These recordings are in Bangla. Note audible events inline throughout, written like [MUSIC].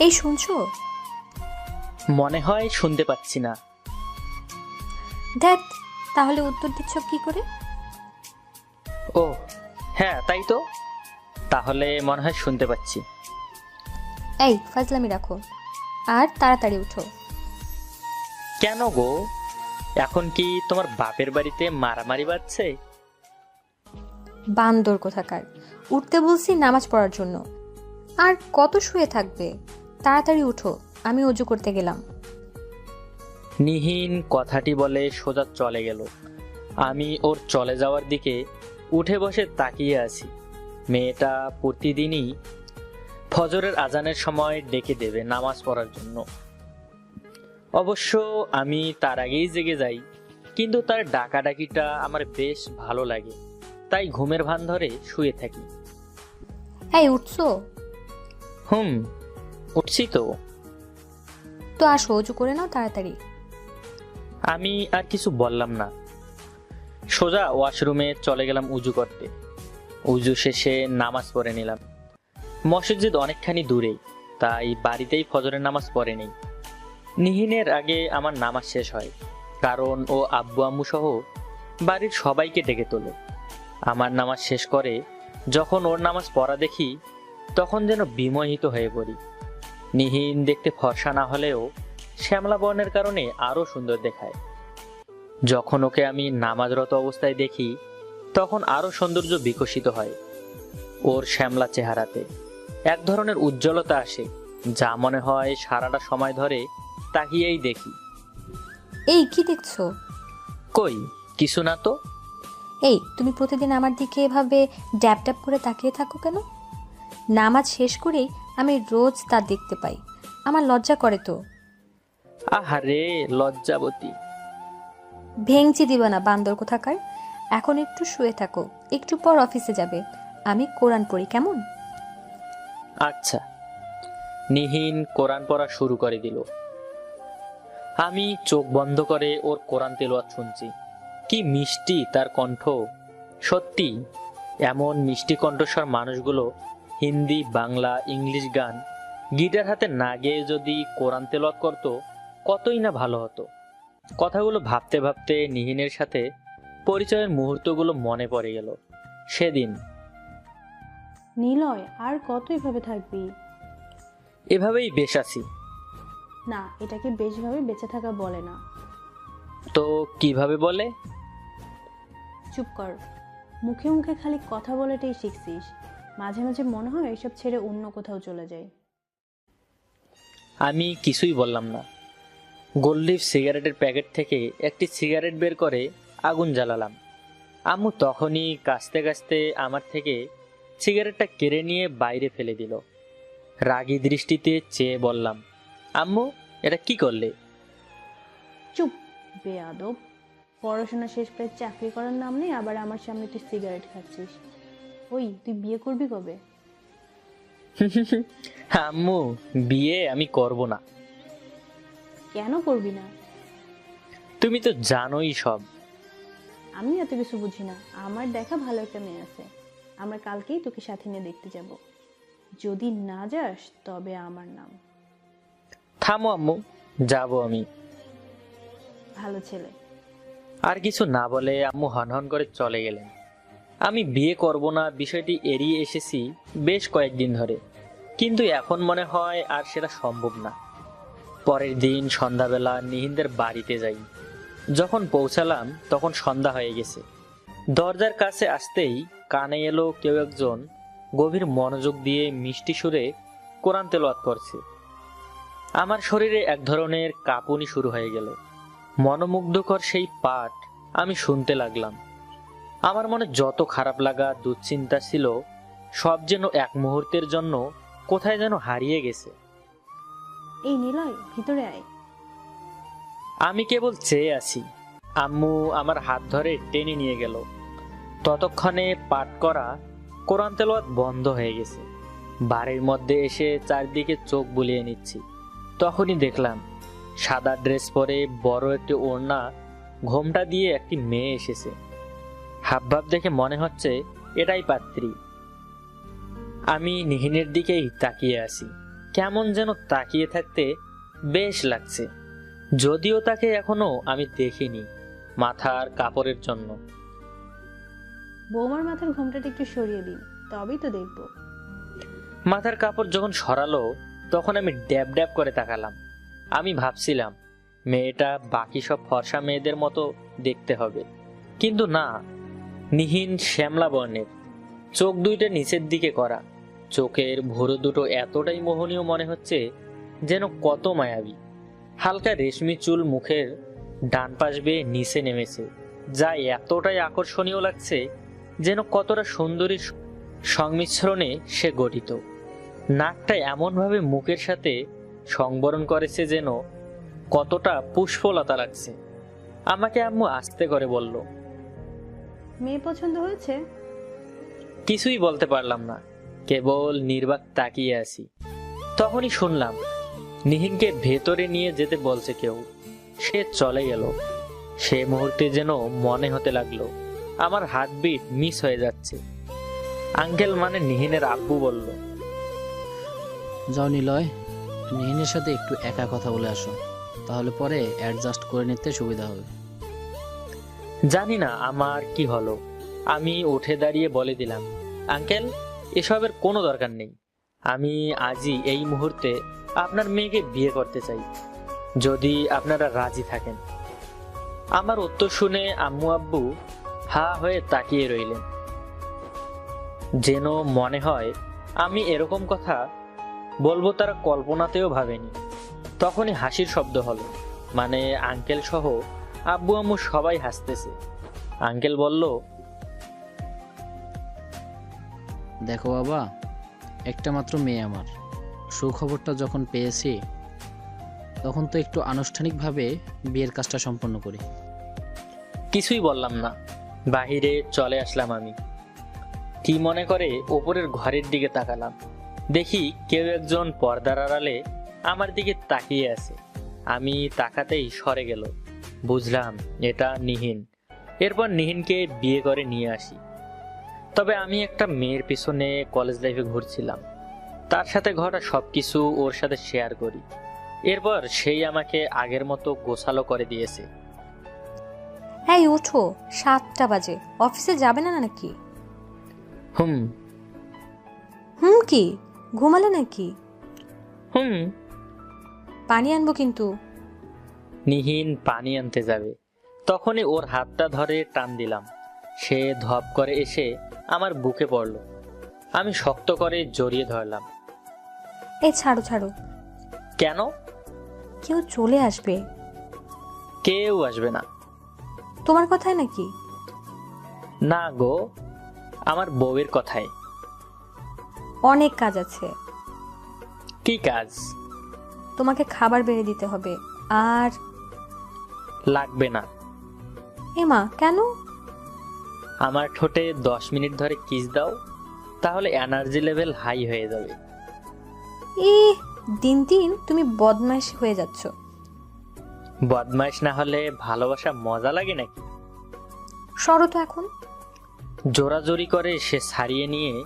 এই শুনছো? মনে হয় শুনতে পাচ্ছি না। দেখ তাহলে উত্তর দিচ্ছ কি করে? ও হ্যাঁ তাই তো। তাহলে মনে হয় শুনতে পাচ্ছি। এই ফাজলামি রাখো। আর তাড়াতাড়ি উঠো। কেন গো? এখন কি তোমার বাপের বাড়িতে মারামারি বাজছে? বান্দর কোথাকার। উঠতে বলছি নামাজ পড়ার জন্য। আর কত শুয়ে থাকবে? তাড়াতাড়ি উঠো আমি অজু করতে গেলাম। নিহীন কথাটি বলে সোজা চলে গেল। আমি ওর চলে যাওয়ার দিকে উঠে বসে তাকিয়ে আছি। মেয়েটা প্রতিদিনই ফজরের আজানের সময় ডেকে দেবে নামাজ পড়ার জন্য। অবশ্য আমি তার আগেই জেগে যাই কিন্তু তার ডাকাডাকিটা আমার বেশ ভালো লাগে তাই ঘুমের ভান ধরে শুয়ে থাকি। হ্যাঁ উঠছো? হুম উঠছি তো। তো আসো অজু করে নাও তাড়াতাড়ি। আমি আর কিছু বললাম না। সোজা ওয়াশরুমে চলে গেলাম উজু করতে। উজু শেষে নামাজ পড়ে নিলাম। মসজিদ অনেকখানি দূরেই তাই বাড়িতেই ফজরের নামাজ পড়ে নেই। নিহিনের আগে আমার নামাজ শেষ হয় কারণ ও আব্বু আম্মু সহ বাড়ির সবাইকে ডেকে তোলে। আমার নামাজ শেষ করে যখন ওর নামাজ পড়া দেখি তখন যেন বিমোহিত হয়ে পড়ি। নিহিন দেখতে ফর্সা না হলেও শ্যামলা বর্ণের কারণে আরও সুন্দর দেখায়। যখন ওকে আমি নামাজরত অবস্থায় দেখি তখন আরও সৌন্দর্য বিকশিত হয় ওর শ্যামলা চেহারাতে। এক ধরনের উজ্জ্বলতা আসে যা মনে হয় সারাটা সময় ধরে তাকিয়েই দেখি। এই কি দেখছ? কই কিছু না তো? এই তুমি প্রতিদিন আমার দিকে এভাবে ড্যাপ ড্যাপ করে তাকিয়ে থাকো কেন? নামাজ শেষ করেই আমি রোজ তা দেখতে পাই। আমার লজ্জা করে তো। আহারে লজ্জাবতী। ভেঙচি দিবা না বান্দর কোথাকার। এখন একটু শুয়ে থাকো একটু পর অফিসে যাবে। আমি কোরআন পড়ি কেমন? আচ্ছা। নিহিন কোরআন পড়া শুরু করে দিল। আমি চোখ বন্ধ করে ওর কোরআন তেলোয়াত শুনছি। কি মিষ্টি তার কণ্ঠ। সত্যি এমন মিষ্টি কণ্ঠস্বর মানুষগুলো হিন্দি বাংলা ইংলিশ গান গিটার হাতে না গেয়ে যদি কোরআন তেলোয়াত করতো কতই না ভালো হতো। কথাগুলো ভাবতে ভাবতে নিহিনের সাথে পরিচয়ের মুহূর্তগুলো মনে পড়ে গেল। সেদিন। নিলয় আর কত এভাবে থাকবি? এভাবেই বেশ আছি। না এটাকে বেশভাবে বেঁচে থাকা বলে না। তো কীভাবে বলে? চুপ কর। মুখে মুখে খালি কথা বলেটাই শিখছিস। মাঝে মাঝে মনে হয় এসব ছেড়ে অন্য কোথাও চলে যায় আমি কিছুই বললাম না। গোল্লিফ সিগারেটের প্যাকেট থেকে একটি সিগারেট বের করে আগুন জ্বালালাম। আম্মু তখনই কাস্তে কাস্তে আমার থেকে সিগারেটটা কেড়ে নিয়ে বাইরে ফেলে দিল। রাগী দৃষ্টিতে চেয়ে বললাম আম্মু এটা কি করলে? চুপ বেয়াদব। পড়াশোনা শেষ করে চাকরি করার নাম নেই আবার আমার সামনে তুই সিগারেট খাচ্ছিস। ওই তুই বিয়ে করবি কবে? [LAUGHS] আম্মু বিয়ে আমি করব না। কেন করবি না? তুমি তো জানোই সব। আমি এত কিছু বুঝি না। আমার দেখা ভালো একটা মেয়ে আছে। আমরা কালকেই তোকে সাথে নিয়ে দেখতে যাব। যদি না যাস তবে আমার নাম। থামো আম্মু যাব আমি। ভালো ছেলে। আর কিছু না বলে আম্মু হনহন করে চলে গেলেন। আমি বিয়ে করব না, বিষয়টি এড়িয়ে এসেছি বেশ কয়েকদিন ধরে। কিন্তু এখন মনে হয় আর সেটা সম্ভব না। পরের দিন সন্ধ্যাবেলা নিহিনদের বাড়িতে যাই। যখন পৌঁছালাম, তখন সন্ধ্যা হয়ে গেছে। দরজার কাছে আসতেই কানে এলো কেউ একজন গভীর মনোযোগ দিয়ে মিষ্টি সুরে কোরআন তেলাওয়াত করছে। আমার শরীরে এক ধরনের কাঁপুনি শুরু হয়ে গেল। মনোমুগ্ধকর সেই পাঠ আমি শুনতে লাগলাম। আমার মনে যত খারাপ লাগা দুশ্চিন্তা ছিল সব যেন এক মুহূর্তের জন্য কোথায় যেন হারিয়ে গেছে। এই নিলয় ভিতরে আয়। আমি কেবল চেয়ে আছি। আম্মু আমার হাত ধরে টেনে নিয়ে গেল। ততক্ষণে পাঠ করা কোরআন তেলাওয়াত বন্ধ হয়ে গেছে। বাড়ির মধ্যে এসে চারদিকে চোখ বুলিয়ে নিচ্ছি। তখনই দেখলাম সাদা ড্রেস পরে বড় একটি ওড়না ঘোমটা দিয়ে একটি মেয়ে এসেছে। হাবভাব দেখে মনে হচ্ছে এটাই পাত্রী। আমি নিহিনের দিকেই তাকিয়ে আছি। কেমন যেন তাকিয়ে থাকতে বেশ লাগছে। যদিও তাকে এখনও আমি দেখিনি মাথার কাপড়ের জন্য। বৌমার মাথার ঘোমটাটা একটু সরিয়ে দিন তবেই তো দেখব। মাথার কাপড় যখন সরালো তখন আমি ড্যাব ড্যাব করে তাকালাম। আমি ভাবছিলাম মেয়েটা বাকি সব ফর্সা মেয়েদের মতো দেখতে হবে। কিন্তু না নিহীন শ্যামলা বর্ণের। চোখ দুইটা নিচের দিকে করা। চোখের ভোরো দুটো এতটাই মোহনীয় মনে হচ্ছে যেন কত মায়াবী। হালকা রেশমি চুল মুখের ডান পাশ বেয়ে নিচে নেমেছে, যা এতটাই আকর্ষণীয় লাগছে যেন কতটা সুন্দরীর সংমিশ্রণে সে গঠিত। নাকটা এমনভাবে মুখের সাথে সংবরণ করেছে যেন কতটা পুষ্পলতা লাগছে। আমাকে আম্মু আস্তে করে বলল মেয়ে পছন্দ হয়েছে? কিছুই বলতে পারলাম না। কেবল নির্বাক তাকিয়ে আছি। তখনই শুনলাম নিহিনকে ভেতরে নিয়ে যেতে বলছে কেউ। সে চলে গেল। সে মুহূর্তে যেন মনে হতে লাগল আমার হার্টবিট মিস হয়ে যাচ্ছে। আঙ্কেল মানে নিহিনের আব্বু বলল। যাও নিলয় নিহিনের সাথে একটু একা কথা বলে আসো। তাহলে পরে অ্যাডজাস্ট করে নিতে সুবিধা হবে। জানি না আমার কি হলো। আমি উঠে দাঁড়িয়ে বলে দিলাম, আঙ্কেল, এসবের কোনো দরকার নেই। আমি আজই এই মুহূর্তে আপনার মেয়েকে বিয়ে করতে চাই, যদি আপনারা রাজি থাকেন। আমার উত্তর শুনে আম্মু আব্বু হা হয়ে তাকিয়ে রইলেন। যেন মনে হয় আমি এরকম কথা বলব তারা কল্পনাতেও ভাবেনি। তখনই হাসির শব্দ হলো মানে আঙ্কেল সহ আব্বু আম্মু সবাই হাসতেছে। আঙ্কেল বলল দেখো বাবা একটা মাত্র মেয়ে আমার। সুখবরটা যখন পেয়েছি তখন তো একটু আনুষ্ঠানিকভাবে বিয়ের কাজটা সম্পন্ন করি। কিছুই বললাম না। বাহিরে চলে আসলাম আমি। কি মনে করে ওপরের ঘরের দিকে তাকালাম। দেখি কেউ একজন পর্দার আড়ালে আমার দিকে তাকিয়ে আছে। আমি তাকাতেই সরে গেল। বুঝলাম এটা নিহিন। এরপর নিহিনকে বিয়ে করে নিয়ে আসি। তবে আমি একটা মেয়ের পিছনে কলেজ লাইফে ঘুরছিলাম। তার সাথে ঘটা সবকিছু ওর সাথে শেয়ার করি। এরপর সেই আমাকে আগের মতো গোছালো করে দিয়েছে। এই ওঠো সাতটা বাজে। অফিসে যাবে না নাকি? হুম। হুম কি? ঘুমালে নাকি? হুম। পানি আনব কিন্তু। নিহীন পানি আনতে যাবে। তখনই ওর হাতটা ধরে টান দিলাম। সে ধপ করে এসে আমার বুকে পড়ল। আমি শক্ত করে জড়িয়ে ধরলাম। এ ছাড়ো ছাড়ো। কেন? কেউ চলে আসবে। কেউ আসবে না। তোমার কথায় নাকি? না গো আমার বউয়ের কথায়। অনেক কাজ আছে। কি কাজ? তোমাকে খাবার বেড়ে দিতে হবে। আর লাগবে না। এমা কেন? আমার ঠোঁটে দশ মিনিট ধরে কিস দাও তাহলে এনার্জি লেভেল হাই হয়ে যাবে। ই দিন দিন তুমি বদমাইশ হয়ে যাচ্ছ। বদমাইশ না হলে ভালোবাসা মজা লাগে নাকি? সরো তো এখন। জোরাজোরি করে সে ছাড়িয়ে নিয়ে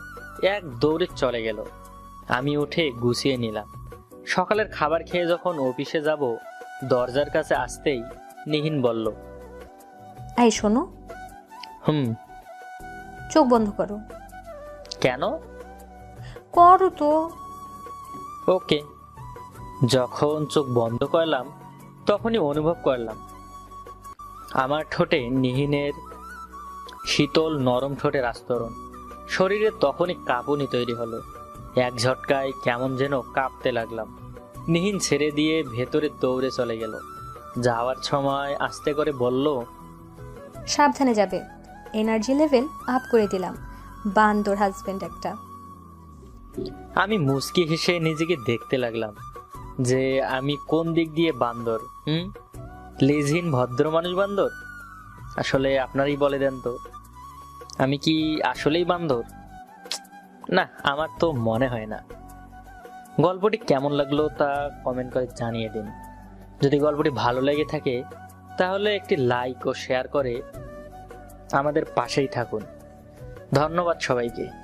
এক দৌড়ে চলে গেল। আমি উঠে গুছিয়ে নিলাম। সকালের খাবার খেয়ে যখন অফিসে যাব দরজার কাছে আসতেই নিহিন বলল এই শোনো। হুম। চোখ বন্ধ করো। কেন? করো তো। ওকে। যখন চোখ বন্ধ করলাম তখনই অনুভব করলাম আমার ঠোঁটে নিহিনের শীতল নরম ঠোঁটের আস্তরণ। শরীরে তখনই কাঁপুনি তৈরি হলো। এক ঝটকায় কেমন যেন কাঁপতে লাগলাম। নিহিন ছেড়ে দিয়ে ভেতরে দৌড়ে চলে গেল। যাওয়ার সময় আস্তে করে বলল সাবধানে যাবে। এনার্জি লেভেল আপ করে দিলাম। বান্দর হাজবেন্ড একটা। আমি মুচকি হেসে নিজেকে দেখতে লাগলাম যে আমি কোন দিক দিয়ে বান্দর হুম? লেজহীন ভদ্র মানুষ বান্দর? আসলে আপনারই বলে দেন তো। আমি কি আসলেই বান্দর? না আমার তো মনে হয় না। গল্পটি কেমন লাগল তা কমেন্ট করে জানিয়ে দিন। যদি গল্পটি ভালো লেগে থাকে, তাহলে একটি লাইক ও শেয়ার করে আমাদের পাশেই থাকুন। ধন্যবাদ সবাইকে।